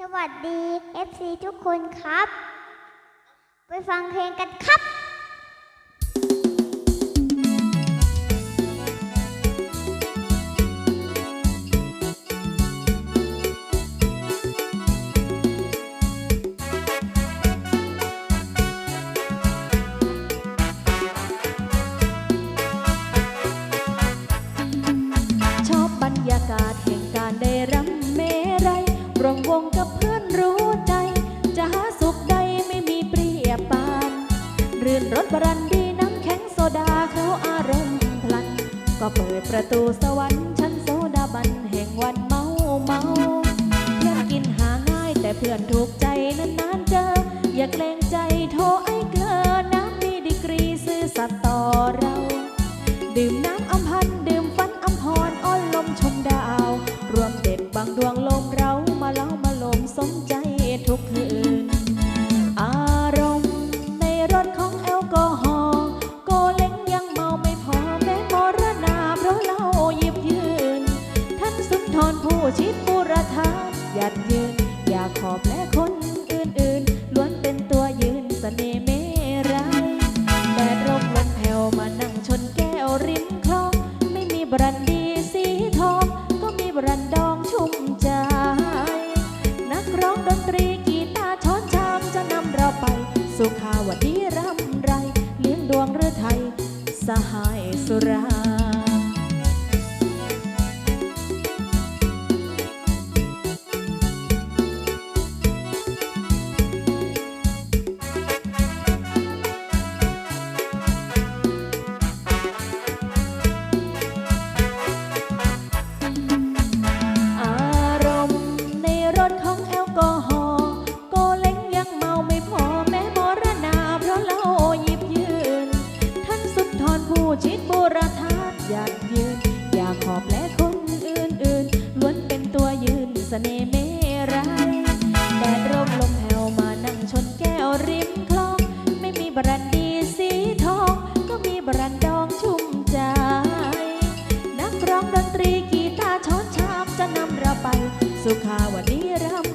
สวัสดี FC ทุกคนครับ ไปฟังเพลงกันครับ งกับเพื่อนรู้ใจ จะหาสุขใดไม่มีเปรียบปานรื่นรถบรันดีน้ำแข็งโซดาเขาอารมณ์พลัน ก็เปิดประตูสวรรค์ชั้นโซดาบันแห่งวันเมาเมาเพื่อนกินหาง่ายแต่เพื่อนถูกใจนานๆเจอ อย่าเกรงใจโทรไอ้เกลอน้ำมีดีกรีซื่อสัตย์ต่อเรา ดื่มน้ำอำพันดื่มฟันอำพรอ้อนลมชมดาว รวมเด็ดบางดวงลมเรา ยัดยืน อยากขอบและคนอื่นๆล้วนเป็นตัวยืนเสน่ห์เมรัยแดดร่มลมแผ่วมานั่งชนแก้วริมคลอง ไม่มีบรันดีสีทอง ก็มีบรันดองชุ่มใจ นักร้องดนตรีกีตาร์ช้อนชามจะนำเราไป สุขาวดีรำไร เลี้ยงดวงหรือไทยสหายสุรา ชิดโบราณอยากยืน อยากขอบและคนอื่นๆล้วนเป็นตัวยืนสเสน่ห์เมรัยแดดร่มลมแผ่วมานั่งชนแก้วริมคลอง ไม่มีบรันดีสีทอง ก็มีบรันดองชุ่มใจ นักร้องดนตรีกีตาร์ช้อนชามจะนำเราไป สุขาวันนี้รำ